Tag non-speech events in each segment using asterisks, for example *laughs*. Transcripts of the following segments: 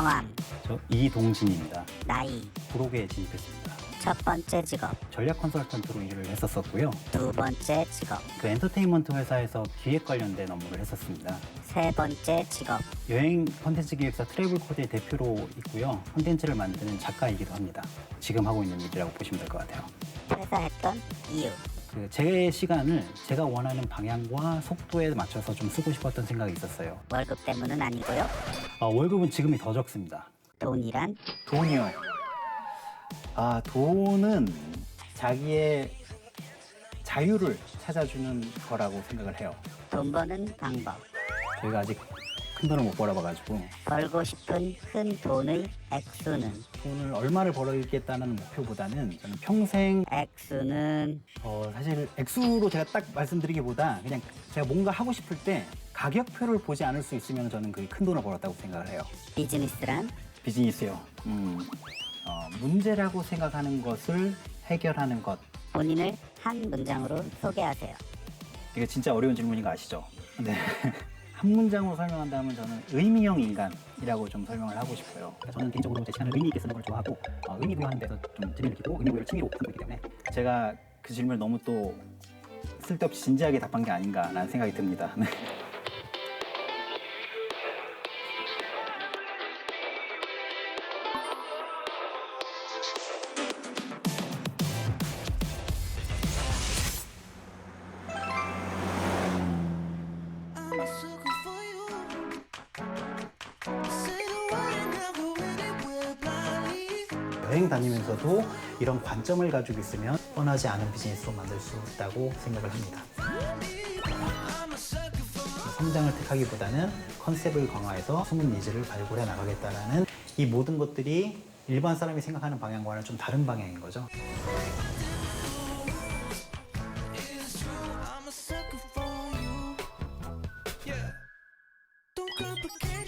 성함, 저 이동진입니다. 나이, 구로에 진입했습니다. 첫 번째 직업, 전략 컨설턴트로 일을 했었었고요. 두 번째 직업, 그 엔터테인먼트 회사에서 기획 관련된 업무를 했었습니다. 세 번째 직업, 여행 컨텐츠 기획사 트래블 코드의 대표로 있고요. 컨텐츠를 만드는 작가이기도 합니다. 지금 하고 있는 일이라고 보시면 될 것 같아요. 퇴사했던 이유, 그 제 시간을 제가 원하는 방향과 속도에 맞춰서 좀 쓰고 싶었던 생각이 있었어요. 월급 때문은 아니고요. 어, 월급은 지금이 더 적습니다. 돈이란 돈이요. 아, 돈은 자기의 자유를 찾아주는 거라고 생각을 해요. 돈 버는 방법, 저희가 아직 큰 돈을 못 벌어봐가지고 벌고 싶은 큰 돈의 액수는 돈을 얼마를 벌어야겠다는 목표보다는 저는 평생 액수는 어, 사실 액수로 제가 딱 말씀드리기보다 그냥 제가 뭔가 하고 싶을 때 가격표를 보지 않을 수 있으면 저는 그게 큰 돈을 벌었다고 생각을 해요. 비즈니스란 비즈니스요. 음, 어, 문제라고 생각하는 것을 해결하는 것. 본인을 한 문장으로 소개하세요. 이게 진짜 어려운 질문인 거 아시죠? 네. *laughs* 한 문장으로 설명한다면 저는 의미형 인간이라고 좀 설명을 하고 싶어요. 저는 개인적으로 제 시간을 의미 있게 쓰는 걸 좋아하고 어, 의미 부여하는 데서 좀 재미를 느끼고 의미 부여를 취미로 삼고 있기 때문에 제가 그 질문을 너무 또 쓸데없이 진지하게 답한 게 아닌가라는 생각이 듭니다. *laughs* 여행 다니면서도 이런 관점을 가지고 있으면 뻔하지 않은 비즈니스로 만들 수 있다고 생각을 합니다. 성장을 택하기보다는 컨셉을 강화해서 숨은 니즈를 발굴해 나가겠다라는 이 모든 것들이 일반 사람이 생각하는 방향과는 좀 다른 방향인 거죠. is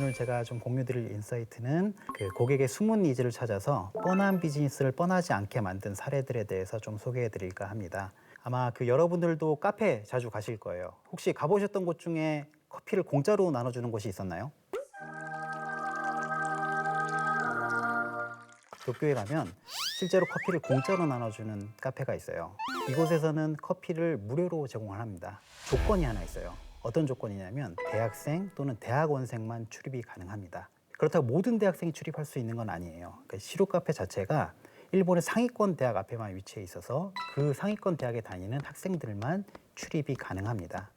오늘 제가 좀 공유드릴 인사이트는 그 고객의 숨은 니즈를 찾아서 뻔한 비즈니스를 뻔하지 않게 만든 사례들에 대해서 좀 소개해 드릴까 합니다. 아마 그 여러분들도 카페 자주 가실 거예요. 혹시 가보셨던 곳 중에 커피를 공짜로 나눠주는 곳이 있었나요? 도쿄에 가면 실제로 커피를 공짜로 나눠주는 카페가 있어요. 이곳에서는 커피를 무료로 제공을 합니다. 조건이 하나 있어요. 어떤 조건이냐면 대학생 또는 대학원생만 출입이 가능합니다. 그렇다고 모든 대학생이 출입할 수 있는 건 아니에요. 그러니까 시로 카페 자체가 일본의 상위권 대학 앞에만 위치해 있어서 그 상위권 대학에 다니는 학생들만 출입이 가능합니다.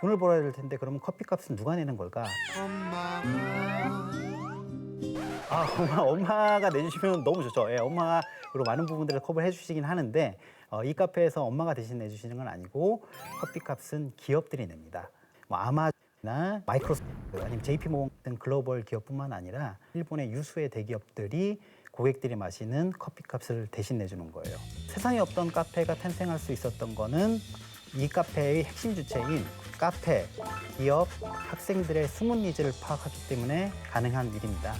돈을 벌어야 될 텐데 그러면 커피값은 누가 내는 걸까? 아, 엄마, 엄마가 내주시면 너무 좋죠. 예, 엄마가 그리고 많은 부분들을 커버해 주시긴 하는데 어, 이 카페에서 엄마가 대신 내주시는 건 아니고 커피값은 기업들이 냅니다. 뭐 아마나 마이크로소프트 아니면 JP모건 등 글로벌 기업뿐만 아니라 일본의 유수의 대기업들이 고객들이 마시는 커피값을 대신 내 주는 거예요. 세상에 없던 카페가 탄생할 수 있었던 거는 이 카페의 핵심 주체인 카페, 기업, 학생들의 숨은 니즈를 파악하기 때문에 가능한 일입니다.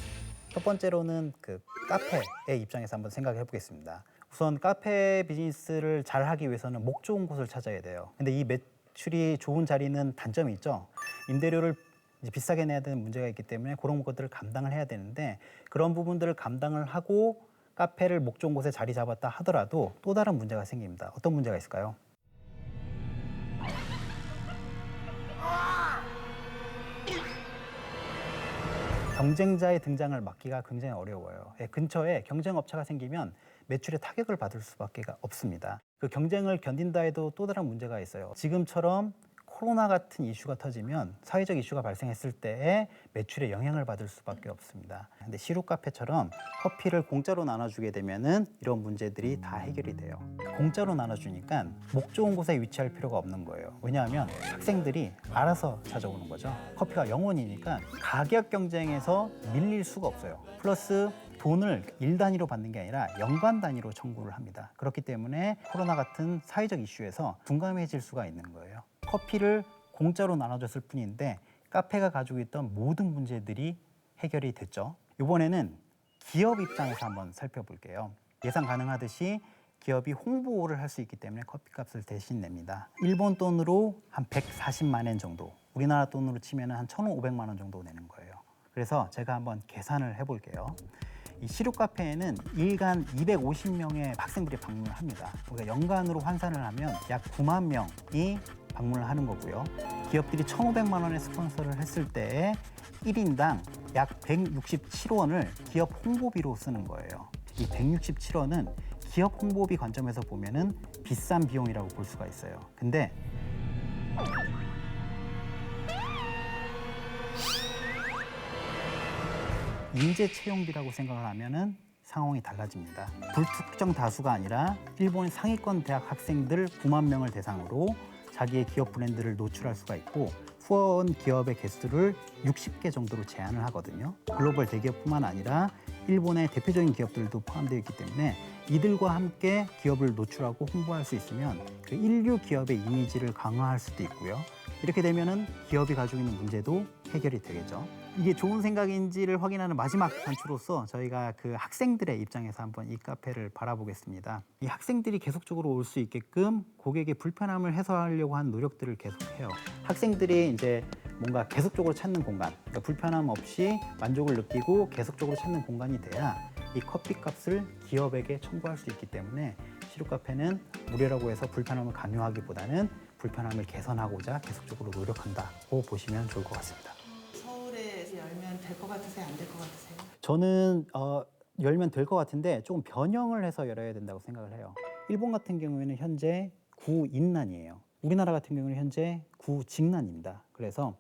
첫 번째로는 그 카페의 입장에서 한번 생각해 보겠습니다. 우선 카페 비즈니스를 잘 하기 위해서는 목 좋은 곳을 찾아야 돼요. 근데 이 매출이 좋은 자리는 단점이 있죠. 임대료를 비싸게 내야 되는 문제가 있기 때문에 그런 것들을 감당을 해야 되는데 그런 부분들을 감당을 하고 카페를 목 좋은 곳에 자리 잡았다 하더라도 또 다른 문제가 생깁니다. 어떤 문제가 있을까요? 경쟁자의 등장을 막기가 굉장히 어려워요. 예, 근처에 경쟁 업체가 생기면 매출에 타격을 받을 수밖에 없습니다. 그 경쟁을 견딘다 해도 또 다른 문제가 있어요. 지금처럼 코로나 같은 이슈가 터지면 사회적 이슈가 발생했을 때에 매출에 영향을 받을 수밖에 없습니다. 근데 시루 카페처럼 커피를 공짜로 나눠주게 되면은 이런 문제들이 다 해결이 돼요. 공짜로 나눠주니까 목 좋은 곳에 위치할 필요가 없는 거예요. 왜냐하면 학생들이 알아서 찾아오는 거죠. 커피가 영원이니까 가격 경쟁에서 밀릴 수가 없어요. 플러스 돈을 일 단위로 받는 게 아니라 연간 단위로 청구를 합니다. 그렇기 때문에 코로나 같은 사회적 이슈에서 둔감해질 수가 있는 거예요. 커피를 공짜로 나눠줬을 뿐인데 카페가 가지고 있던 모든 문제들이 해결이 됐죠. 이번에는 기업 입장에서 한번 살펴볼게요. 예상 가능하듯이 기업이 홍보를 할 수 있기 때문에 커피값을 대신 냅니다. 일본 돈으로 한 140만 엔 정도 우리나라 돈으로 치면 한 1,500만 원 정도 내는 거예요. 그래서 제가 한번 계산을 해볼게요. 이 시룩 카페에는 일간 250명의 학생들이 방문을 합니다. 우리가 연간으로 환산을 하면 약 9만 명이 방문을 하는 거고요. 기업들이 1,500만 원의 스폰서를 했을 때에 1인당 약 167원을 기업 홍보비로 쓰는 거예요. 이 167원은 기업 홍보비 관점에서 보면은 비싼 비용이라고 볼 수가 있어요. 근데 인재 채용비라고 생각을 하면은 상황이 달라집니다. 불특정 다수가 아니라 일본의 상위권 대학 학생들 9만 명을 대상으로 자기의 기업 브랜드를 노출할 수가 있고 후원 기업의 개수를 60개 정도로 제한을 하거든요. 글로벌 대기업뿐만 아니라 일본의 대표적인 기업들도 포함되어 있기 때문에 이들과 함께 기업을 노출하고 홍보할 수 있으면 그 인류 기업의 이미지를 강화할 수도 있고요. 이렇게 되면은 기업이 가지고 있는 문제도 해결이 되겠죠. 이게 좋은 생각인지를 확인하는 마지막 단추로서 저희가 그 학생들의 입장에서 한번 이 카페를 바라보겠습니다. 이 학생들이 계속적으로 올 수 있게끔 고객의 불편함을 해소하려고 하는 노력들을 계속해요. 학생들이 이제 뭔가 계속적으로 찾는 공간, 그러니까 불편함 없이 만족을 느끼고 계속적으로 찾는 공간이 돼야 이 커피 값을 기업에게 청구할 수 있기 때문에 시루 카페는 무료라고 해서 불편함을 강요하기보다는 불편함을 개선하고자 계속적으로 노력한다고 보시면 좋을 것 같습니다. 될 것 같으세요? 안 될 것 같으세요? 저는 어, 열면 될 것 같은데 조금 변형을 해서 열어야 된다고 생각을 해요. 일본 같은 경우에는 현재 구인난이에요. 우리나라 같은 경우는 현재 구직난입니다. 그래서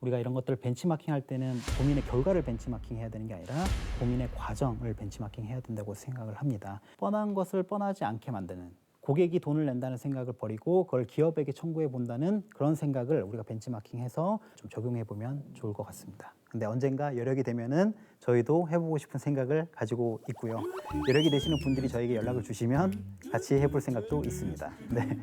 우리가 이런 것들을 벤치마킹 할 때는 고민의 결과를 벤치마킹 해야 되는 게 아니라 고민의 과정을 벤치마킹 해야 된다고 생각을 합니다. 뻔한 것을 뻔하지 않게 만드는 고객이 돈을 낸다는 생각을 버리고 그걸 기업에게 청구해 본다는 그런 생각을 우리가 벤치마킹해서 좀 적용해 보면 좋을 것 같습니다. 근데 언젠가 여력이 되면은 저희도 해보고 싶은 생각을 가지고 있고요. 여력이 되시는 분들이 저에게 연락을 주시면 같이 해볼 생각도 있습니다. 네.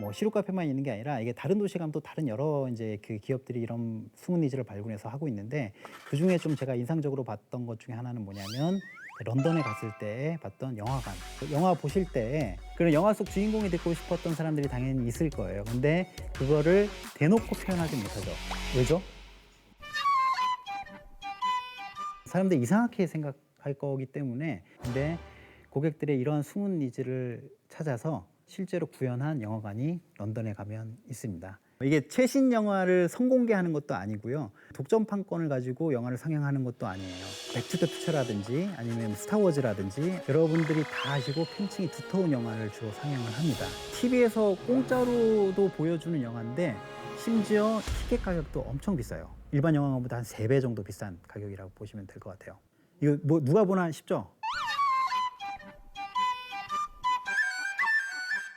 뭐 시루 카페만 있는 게 아니라 이게 다른 도시 가면 또 다른 여러 이제 그 기업들이 이런 숨은 니즈를 발굴해서 하고 있는데 그 중에 좀 제가 인상적으로 봤던 것 중에 하나는 뭐냐면 그 런던에 갔을 때 봤던 영화관 그 영화 보실 때 그런 영화 속 주인공이 되고 싶었던 사람들이 당연히 있을 거예요. 근데 그거를 대놓고 표현하지 못하죠. 왜죠? 사람들이 이상하게 생각 할 거기 때문에 근데 고객들의 이러한 숨은 니즈를 찾아서 실제로 구현한 영화관이 런던에 가면 있습니다. 이게 최신 영화를 선공개하는 것도 아니고요. 독점판권을 가지고 영화를 상영하는 것도 아니에요. 백투더 퓨처라든지 아니면 스타워즈라든지 여러분들이 다 아시고 팬층이 두터운 영화를 주로 상영을 합니다. TV에서 공짜로도 보여주는 영화인데 심지어 티켓 가격도 엄청 비싸요. 일반 영화관보다 한세배 정도 비싼 가격이라고 보시면 될 것 같아요. 이거 뭐 누가 보나 싶죠?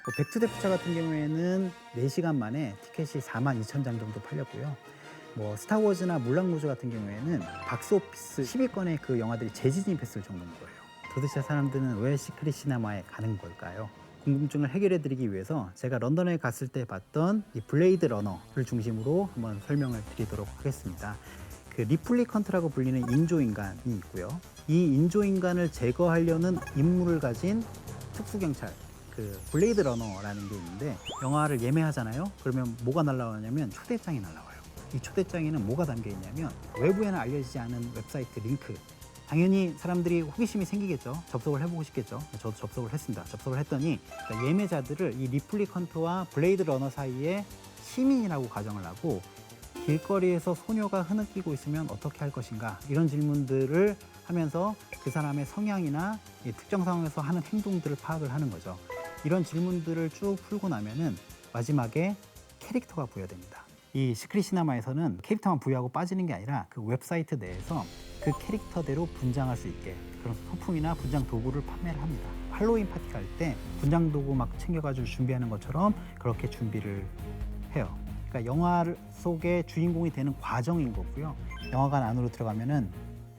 뭐 백투데프차 같은 경우에는 4시간 만에 티켓이 4만 2천 장 정도 팔렸고요. 뭐 스타워즈나 물랑루즈 같은 경우에는 박스오피스 10위권의 그 영화들이 재진입했을 정도인 거예요. 도대체 사람들은 왜 시크릿 시네마에 가는 걸까요? 궁금증을 해결해 드리기 위해서 제가 런던에 갔을 때 봤던 이 블레이드 러너를 중심으로 한번 설명을 드리도록 하겠습니다. 그 리플리컨트라고 불리는 인조인간이 있고요. 이 인조인간을 제거하려는 임무를 가진 특수경찰, 그 블레이드 러너라는 게 있는데 영화를 예매하잖아요. 그러면 뭐가 날라오냐면 초대장이 날라와요. 이 초대장에는 뭐가 담겨 있냐면 외부에는 알려지지 않은 웹사이트 링크. 당연히 사람들이 호기심이 생기겠죠. 접속을 해보고 싶겠죠. 저도 접속을 했습니다. 접속을 했더니 그러니까 예매자들을 이 리플리컨트와 블레이드 러너 사이에 시민이라고 가정을 하고 길거리에서 소녀가 흐느끼고 있으면 어떻게 할 것인가 이런 질문들을 하면서 그 사람의 성향이나 이 특정 상황에서 하는 행동들을 파악을 하는 거죠. 이런 질문들을 쭉 풀고 나면은 마지막에 캐릭터가 부여됩니다. 이 시크릿 시네마에서는 캐릭터만 부여하고 빠지는 게 아니라 그 웹사이트 내에서 그 캐릭터대로 분장할 수 있게 그런 소품이나 분장 도구를 판매를 합니다. 할로윈 파티 갈 때 분장 도구 막 챙겨가지고 준비하는 것처럼 그렇게 준비를 해요. 그러니까 영화 속의 주인공이 되는 과정인 거고요. 영화관 안으로 들어가면은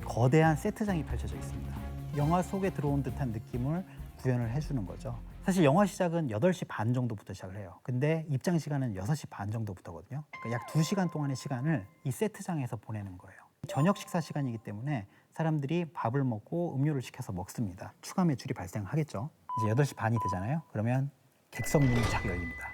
거대한 세트장이 펼쳐져 있습니다. 영화 속에 들어온 듯한 느낌을 구현을 해주는 거죠. 사실 영화 시작은 8시 반 정도부터 시작을 해요. 근데 입장 시간은 6시 반 정도부터거든요. 그러니까 약 2시간 동안의 시간을 이 세트장에서 보내는 거예요. 저녁 식사 시간이기 때문에 사람들이 밥을 먹고 음료를 시켜서 먹습니다. 추가 매출이 발생하겠죠. 이제 8시 반이 되잖아요. 그러면 객석 문이 착 열립니다.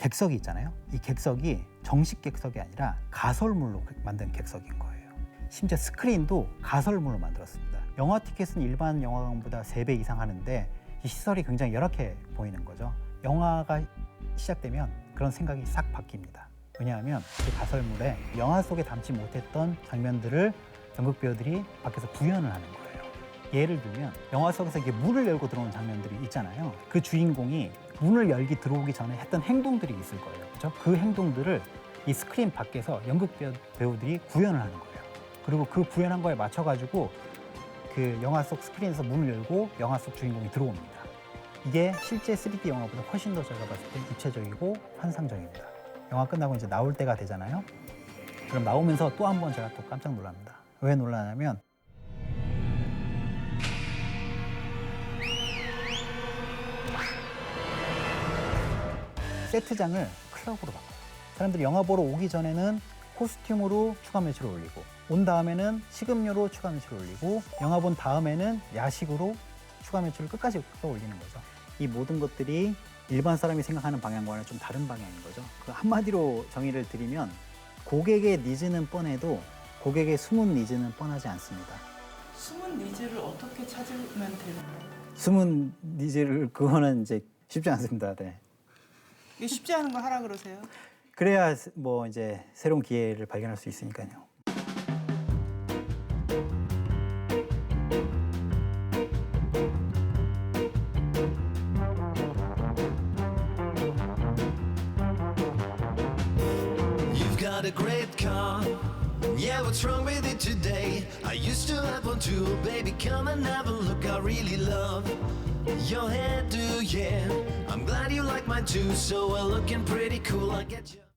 객석이 있잖아요. 이 객석이 정식 객석이 아니라 가설물로 만든 객석인 거예요. 심지어 스크린도 가설물로 만들었습니다. 영화 티켓은 일반 영화관보다 3배 이상 하는데 이 시설이 굉장히 열악해 보이는 거죠. 영화가 시작되면 그런 생각이 싹 바뀝니다. 왜냐하면 그 가설물에 영화 속에 담지 못했던 장면들을 연극 배우들이 밖에서 구현을 하는 거예요. 예를 들면 영화 속에서 이게 문을 열고 들어오는 장면들이 있잖아요. 그 주인공이 문을 열기 들어오기 전에 했던 행동들이 있을 거예요. 그렇죠? 그 행동들을 이 스크린 밖에서 연극 배우- 배우들이 구현을 하는 거예요. 그리고 그 구현한 거에 맞춰 가지고 그 영화 속 스크린에서 문을 열고 영화 속 주인공이 들어옵니다. 이게 실제 3D 영화보다 훨씬 더 제가 봤을 때 입체적이고 환상적입니다. 영화 끝나고 이제 나올 때가 되잖아요. 그럼 나오면서 또 한 번 제가 또 깜짝 놀랍니다. 왜 놀라냐면 세트장을 클럽으로 바꿔요. 사람들이 영화 보러 오기 전에는 코스튬으로 추가 매출을 올리고 온 다음에는 식음료로 추가 매출을 올리고 영화 본 다음에는 야식으로 추가 매출을 끝까지 끌어올리는 거죠. 이 모든 것들이 일반 사람이 생각하는 방향과는 좀 다른 방향인 거죠. 그 한마디로 정의를 드리면 고객의 니즈는 뻔해도 고객의 숨은 니즈는 뻔하지 않습니다. 숨은 니즈를 어떻게 찾으면 되나요? 숨은 니즈를 그거는 이제 쉽지 않습니다. 네. 이게 쉽지 않은 거 하라 그러세요? 그래야 뭐 이제 새로운 기회를 발견할 수 있으니까요. You've got a great car. Yeah, what's wrong with it today? I used to have one too, baby. Come and have a look. I really love your hairdo, yeah. I'm glad you like mine too. So we're looking pretty cool. I get you.